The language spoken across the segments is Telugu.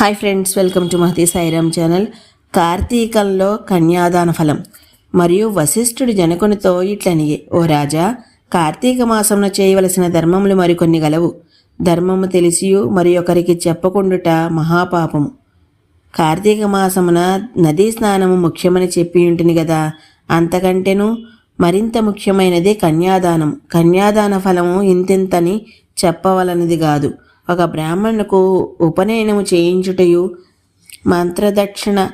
Hi friends welcome to Mahathi Sairam channel. కార్తీకంలో కన్యాదాన ఫలం. మరియు వశిష్ఠుడు జనకునితో ఇట్లనియే ఓ రాజా కార్తీక మాసంలో చేయవలసిన ధర్మములు మరికొన్ని గలవు. ధర్మము తెలిసియు మరి ఒకరికి చెప్పకుండుట మహాపాపము. కార్తీక మాసమున నదీ స్నానము ముఖ్యమని చెప్పి ఉంటుంది కదా అంతకంటేను మరింత ముఖ్యమైనది కన్యాదానం కన్యాదాన ఫలము ఇంతింతని చెప్పవలనది కాదు ఒక బ్రాహ్మణుకు ఉపనయనము చేయించుటయు మంత్రదక్షిణ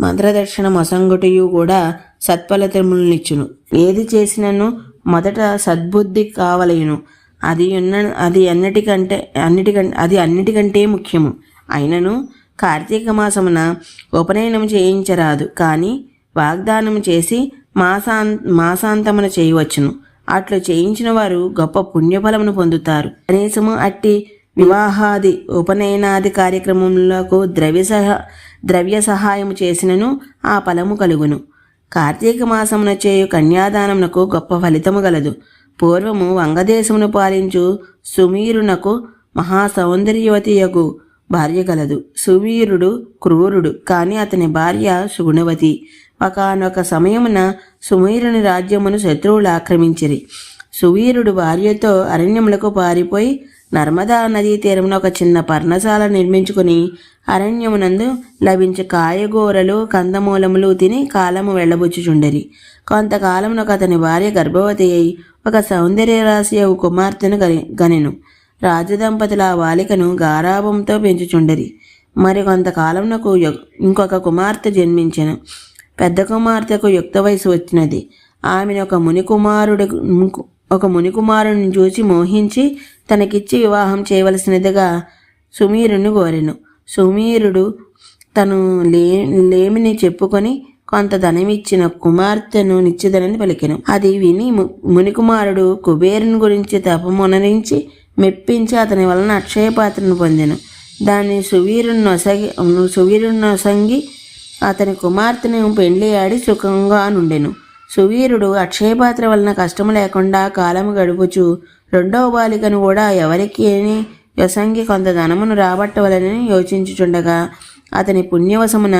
మంత్రదక్షిణ మొసంగుటయు కూడా సత్ఫలితములనిచ్చును. ఏది చేసినను మొదట సద్బుద్ధి కావలేను. అది ఉన్న అది అన్నిటికంటే అన్నిటికంటే అది అన్నిటికంటే ముఖ్యము. అయినను కార్తీక మాసమున ఉపనయనం చేయించరాదు. కానీ వాగ్దానం చేసి మాసాం మాసాంతమున చేయవచ్చును. అట్లు చేయించిన వారు గొప్ప పుణ్యఫలమును పొందుతారు. కనీసము అట్టి వివాహాది ఉపనయనాది కార్యక్రమములకు ద్రవ్య సహ ద్రవ్య సహాయం చేసినను ఆ ఫలము కలుగును. కార్తీక మాసమున చేయు కన్యాదానమునకు గొప్ప ఫలితము గలదు. పూర్వము వంగదేశమును పాలించు సుమీరునకు మహా సౌందర్యవతియగు భార్య గలదు. సువీరుడు క్రూరుడు కానీ అతని భార్య సుగుణవతి. ఒకనొక సమయమున సుమీరుని రాజ్యమును శత్రువులు ఆక్రమించిరి. సువీరుడు భార్యతో అరణ్యములకు పారిపోయి నర్మదా నదీ తీరమున ఒక చిన్న పర్ణశాల నిర్మించుకుని అరణ్యమునందు లభించే కాయగూరలు కందమూలములు తిని కాలము వెళ్ళబుచ్చుచుండరి. కొంతకాలమునకు అతని భార్య గర్భవతి అయి ఒక సౌందర్య రాశి కుమార్తెను గనెను. రాజదంపతుల ఆ బాలికను గారాభంతో పెంచుచుండరి. మరి కొంతకాలమునకు ఇంకొక కుమార్తె జన్మించెను. పెద్ద కుమార్తెకు యుక్త వయసు వచ్చినది. ఆమెను ఒక ముని కుమారుడు ఒక మునికుమారుని చూసి మోహించి తనకిచ్చి వివాహం చేయవలసినదిగా సుమీరుని కోరెను. సుమీరుడు తను లే లేమిని చెప్పుకొని కొంత ధనమిచ్చిన కుమార్తెను నిశ్చిదనని పలికెను. అది విని మునికుమారుడు కుబేరుని గురించి తపమునరించి మెప్పించి అతని వలన అక్షయపాత్రను పొందెను. దాన్ని సువీరుని నొసగి సువీరుని నొసంగి అతని కుమార్తెను పెండ్లి ఆడి సుఖంగా నుండెను. సువీరుడు అక్షయపాత్ర వలన కష్టము లేకుండా కాలము గడుపుచు రెండవ బాలికను కూడా ఎవరికి వ్యసంగి కొంత ధనమును రాబట్టవలనని యోచించుచుండగా అతని పుణ్యవశమున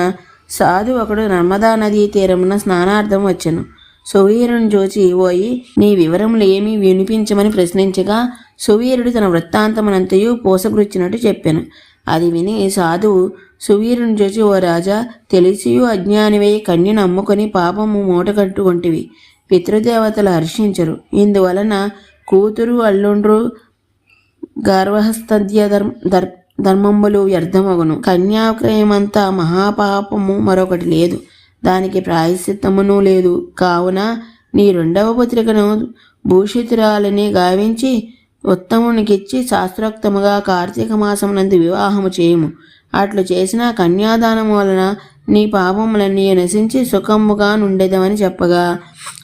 సాధు ఒకడు నర్మదా నదీ తీరమున స్నానార్థం వచ్చెను. సువీరుని చూచి పోయి నీ వివరములు ఏమీ వినిపించమని ప్రశ్నించగా సువీరుడు తన వృత్తాంతమునంతయు పోసగుచ్చినట్టు చెప్పాను. అది విని సాధువు సువీరుని చూచి ఓ రాజా తెలిసియు అజ్ఞానివై కన్యను అమ్ముకొని పాపము మూటగట్టుకొంటివి పితృదేవతలు హర్షించరు. ఇందువలన కూతురు అల్లుండ్రు గర్వహస్తద్య ధర్మ ధర్ ధర్మంబులు వ్యర్థమగును. కన్యాక్రయమంతా మహాపాపము మరొకటి లేదు. దానికి ప్రాయశ్చిత్తమును లేదు. కావున నీ రెండవ పుత్రికను భూషితురాలని గావించి ఉత్తమునికిచ్చి శాస్త్రోక్తముగా కార్తీక మాసమునందు వివాహము చేయము. అట్లు చేసిన కన్యాదానం వలన నీ పాపములన్నీ నశించి సుఖముగా నుండేదమని చెప్పగా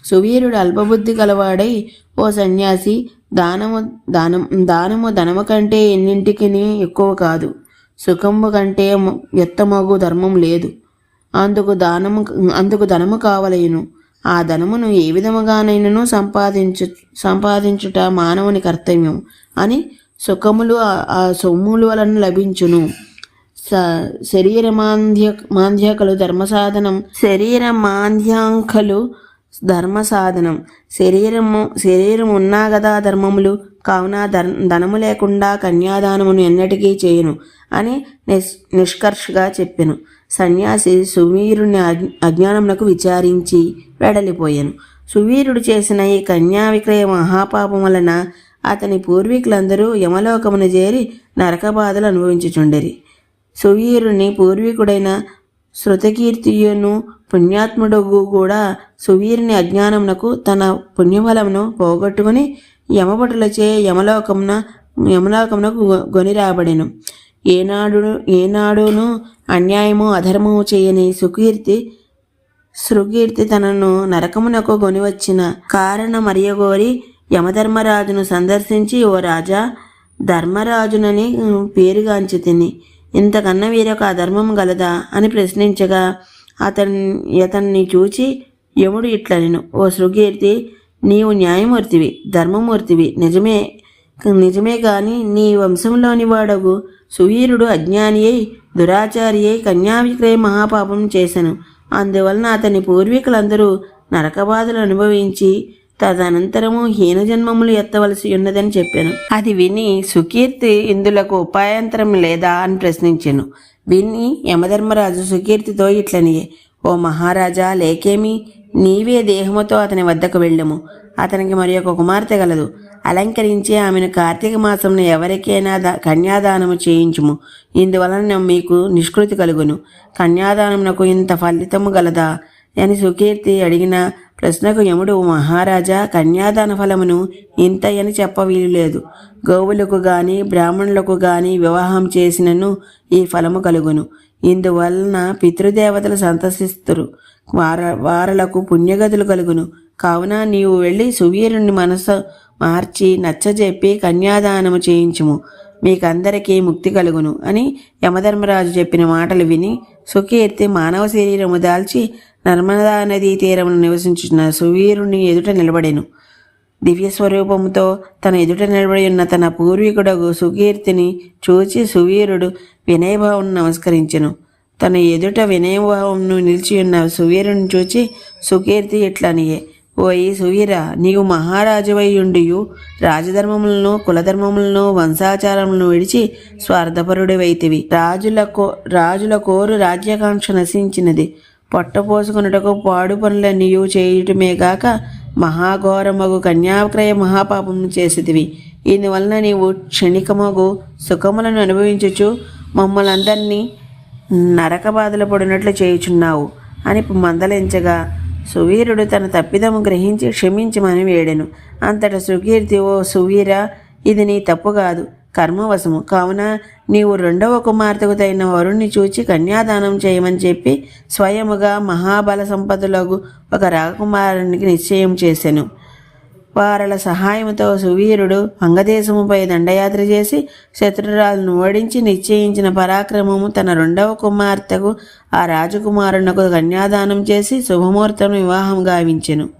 సువీరుడు అల్పబుద్ధి గలవాడై ఓ సన్యాసి దానము దానం దానము ధనము కంటే ఎన్నింటికి ఎక్కువ కాదు. సుఖము కంటే ఎత్తమగు ధర్మం లేదు. అందుకు దానము అందుకు ధనము కావలేను. ఆ ధనమును ఏ విధముగానైనను సంపాదించు సంపాదించుట మానవుని కర్తవ్యం అని సుఖములు ఆ- సొమ్ములు వలన లభించును. స శరీర మాంద్య మాంద్యకలు ధర్మ సాధనం శరీర మాంద్యాంకలు ధర్మ సాధనం శరీరము శరీరం ఉన్నా గదా ధర్మములు కావున ధర్ ధనము లేకుండా కన్యాదానమును ఎన్నటికీ చేయను అని నిష్ నిష్కర్షగా చెప్పెను. సన్యాసి సువీరుని అజ్ఞానమునకు విచారించి వెడలిపోయాను. సువీరుడు చేసిన ఈ కన్యా విక్రయ మహాపాపం వలన అతని పూర్వీకులందరూ యమలోకమును చేరి నరక బాధలు అనుభవించుచుండరి. సువీరుని పూర్వీకుడైన శృతకీర్తియును పుణ్యాత్ముడు కూడా సువీరుని అజ్ఞానమునకు తన పుణ్యఫలమును పోగొట్టుకుని యమభటులచే యమలోకమున యమలోకమునకు గొ- గొనిరాబడెను. ఏనాడు ఏనాడును అన్యాయము అధర్మము చేయని సుకీర్తి సృకీర్తి తనను నరకమునకు గొనివచ్చిన కారణం మరియగోరి యమధర్మరాజును సందర్శించి ఓ రాజా ధర్మరాజునని పేరుగాంచి తిని ఇంతకన్నా వేరొక అధర్మం గలదా అని ప్రశ్నించగా అతన్ని అతన్ని చూచి యముడు ఇట్లనెను ఓ సృకీర్తి నీవు న్యాయమూర్తివి ధర్మమూర్తివి. నిజమే నిజమే కానీ నీ వంశంలోని వాడగు. సువీరుడు అజ్ఞాని అయి దురాచారి అయి కన్యావిక్రయ మహాపాపం చేశాను అందువలన అతని పూర్వీకులందరూ నరకబాధలు అనుభవించి తదనంతరము హీనజన్మములు ఎత్తవలసి ఉన్నదని చెప్పాను. అది విని సుకీర్తి ఇందులకు ఉపాయంతరం లేదా అని ప్రశ్నించాను. విని యమధర్మరాజు సుకీర్తితో ఇట్లనియే ఓ మహారాజా లేకేమి? నీవే దేహముతో అతని వద్దకు వెళ్ళము. అతనికి మరి ఒక కుమార్తె గలదు. అలంకరించి ఆమెను కార్తీక మాసంలో ఎవరికైనా దా కన్యాదానము చేయించుము. ఇందువలన మీకు నిష్కృతి కలుగును. కన్యాదానమునకు ఇంత ఫలితము గలదా? అని సుకీర్తి అడిగిన ప్రశ్నకు యముడు మహారాజా కన్యాదాన ఫలమును ఇంత అని చెప్ప వీలులేదు గోవులకు గాని బ్రాహ్మణులకు గాని వివాహం చేసినను ఈ ఫలము కలుగును. ఇందువలన పితృదేవతలు సంతసిస్తురు. వార వారలకు పుణ్యగతులు కలుగును. కావున నీవు వెళ్ళి సువీరుని మనసు మార్చి నచ్చజెప్పి కన్యాదానము చేయించుము. మీకందరికీ ముక్తి కలుగును అని యమధర్మరాజు చెప్పిన మాటలు విని సుఖీర్తి మానవ శరీరము దాల్చి నర్మదా నదీ తీరమును నివసించున్న సువీరుని ఎదుట నిలబడెను. దివ్య స్వరూపముతో తన ఎదుట నిలబడి ఉన్న తన పూర్వీకుడగు సుకీర్తిని చూచి సువీరుడు వినయభావం నమస్కరించెను. తన ఎదుట వినయభావంను నిలిచి ఉన్న సువీరుని చూచి సుకీర్తి ఇట్లనియే ఓయి సువీర నీవు మహారాజువయ్యుండియు. రాజధర్మములను కులధర్మములను వంశాచారములను విడిచి స్వార్థపరుడివైతివి. రాజుల కో రాజుల కోరు రాజ్యాకాంక్ష నశించినది. పొట్టపోసుకున్నటకు పాడు పనుల చేయుటమే గాక మహాఘోరమగు కన్యాక్రయ మహాపాపము చేసేదివి. ఇందువలన నీవు క్షణికమగు సుఖములను అనుభవించుచు మమ్మల్ని అందరినీ నరక బాధలు పడినట్లు చేయుచున్నావు అని మందలించగా సువీరుడు తన తప్పిదము గ్రహించి క్షమించమని వేడెను అంతట సుకీర్తి ఓ సువీర ఇది నీ తప్పు కాదు. కర్మవశము. కావున నీవు రెండవ కుమార్తెకు తగిన వరుణ్ణి చూచి కన్యాదానం చేయమని చెప్పి స్వయముగా మహాబల సంపదలకు ఒక రాకుమారునికి నిశ్చయం చేసెను. వారల సహాయంతో సువీరుడు అంగదేశముపై దండయాత్ర చేసి శత్రురాలను ఓడించి నిశ్చయించిన పరాక్రమము తన రెండవ కుమార్తెకు ఆ రాజకుమారునకు కన్యాదానం చేసి శుభముహూర్తం వివాహం గావించెను.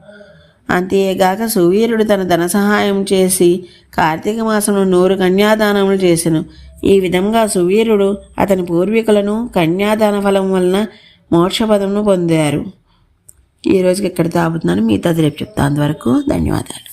అంతేగాక సువీరుడు తన ధన సహాయం చేసి కార్తీక మాసంలో నూరు కన్యాదానములు చేసెను. ఈ విధంగా సువీరుడు అతని పూర్వీకులను కన్యాదాన ఫలం వలన మోక్షపదమును పొందారు. ఈ రోజుకి ఇక్కడ తాగుతున్నాను మీతో రేపు చెప్తాను అంతవరకు ధన్యవాదాలు.